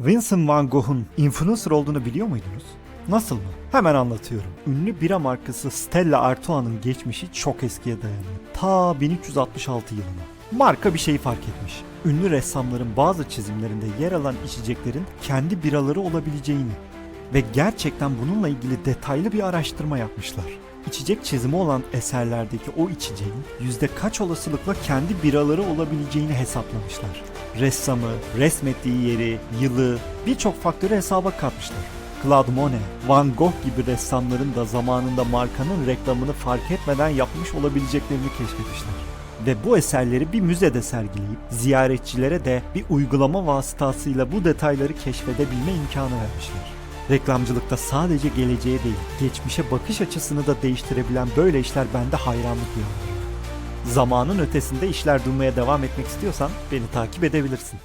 Vincent van Gogh'un influencer olduğunu biliyor muydunuz? Nasıl mı? Hemen anlatıyorum. Ünlü bira markası Stella Artois'ın geçmişi çok eskiye dayanıyor. Ta 1366 yılına. Marka bir şeyi fark etmiş. Ünlü ressamların bazı çizimlerinde yer alan içeceklerin kendi biraları olabileceğini ve gerçekten bununla ilgili detaylı bir araştırma yapmışlar. İçecek çizimi olan eserlerdeki o içeceğin yüzde kaç olasılıkla kendi biraları olabileceğini hesaplamışlar. Ressamı, resmettiği yeri, yılı birçok faktörü hesaba katmışlar. Claude Monet, Van Gogh gibi ressamların da zamanında markanın reklamını fark etmeden yapmış olabileceklerini keşfetmişler. Ve bu eserleri bir müzede sergileyip ziyaretçilere de bir uygulama vasıtasıyla bu detayları keşfedebilme imkanı vermişler. Reklamcılıkta sadece geleceğe değil, geçmişe bakış açısını da değiştirebilen böyle işler bende hayranlık uyandırıyor. Zamanın ötesinde işler durmaya devam etmek istiyorsan beni takip edebilirsin.